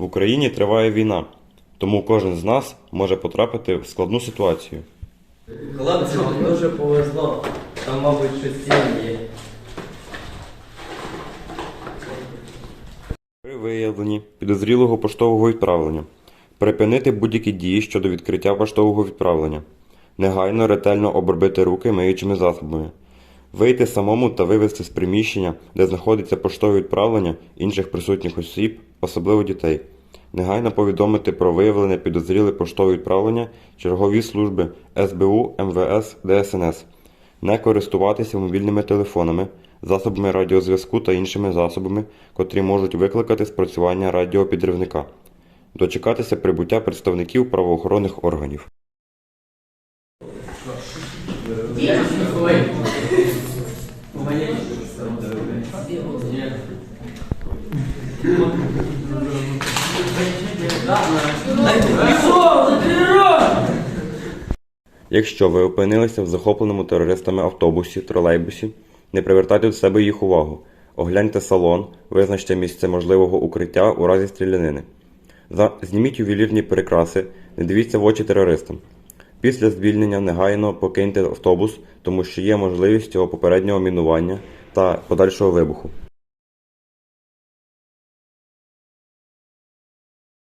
В Україні триває війна, тому кожен з нас може потрапити в складну ситуацію. Хлопці, вам дуже повезло. Там, мабуть, щось є. При виявленні підозрілого поштового відправлення припинити будь-які дії щодо відкриття поштового відправлення, негайно ретельно обробити руки миючими засобами, вийти самому та вивезти з приміщення, де знаходиться поштове відправлення інших присутніх осіб, особливо дітей, негайно повідомити про виявлене підозріле поштове відправлення чергові служби СБУ, МВС, ДСНС, не користуватися мобільними телефонами, засобами радіозв'язку та іншими засобами, котрі можуть викликати спрацювання радіопідривника, дочекатися прибуття представників правоохоронних органів. Якщо ви опинилися в захопленому терористами автобусі, тролейбусі, не привертайте до себе їх увагу. Огляньте салон, визначте місце можливого укриття у разі стрілянини. Зніміть ювелірні прикраси, не дивіться в очі терористам. Після звільнення негайно покиньте автобус, тому що є можливість його попереднього мінування та подальшого вибуху.